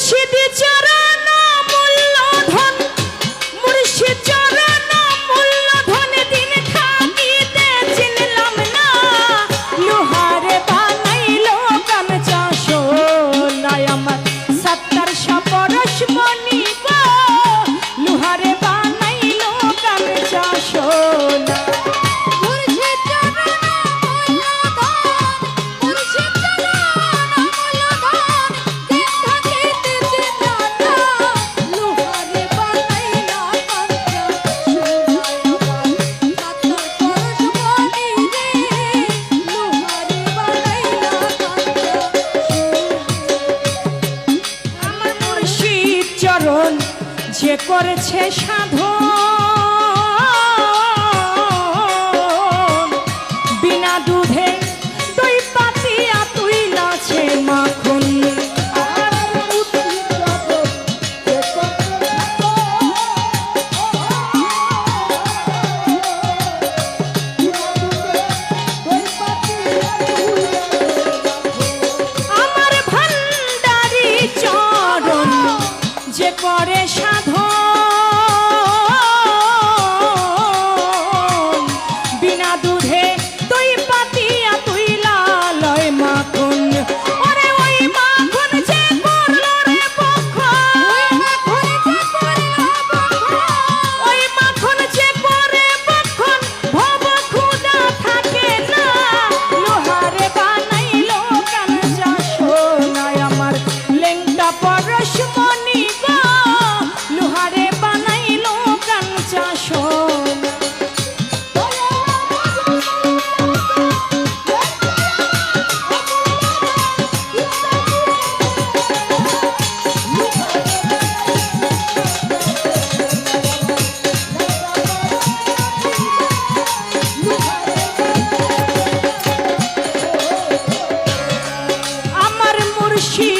নিষেধ চরা করেছে সাধু। দশমণি গো লোহারে বানাইল কাঞ্চা সোনা she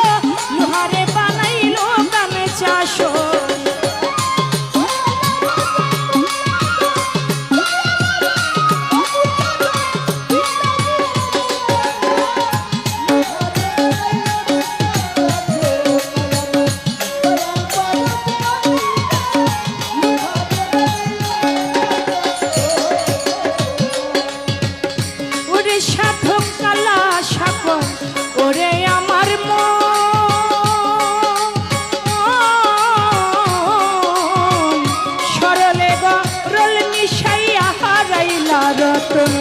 বাহারে বানাইল কান চাষো Thank you.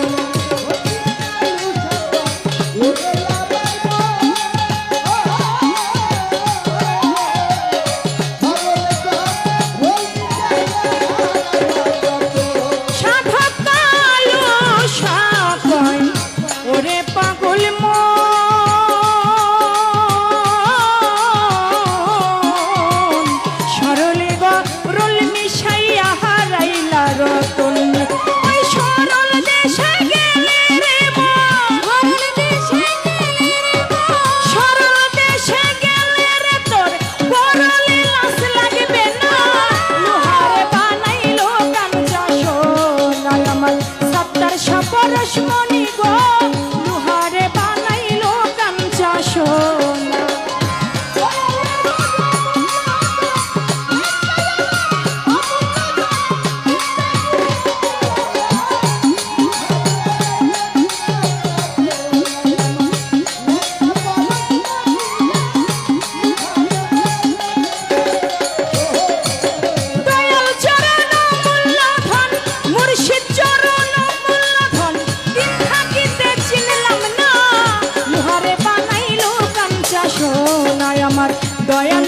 দয়াল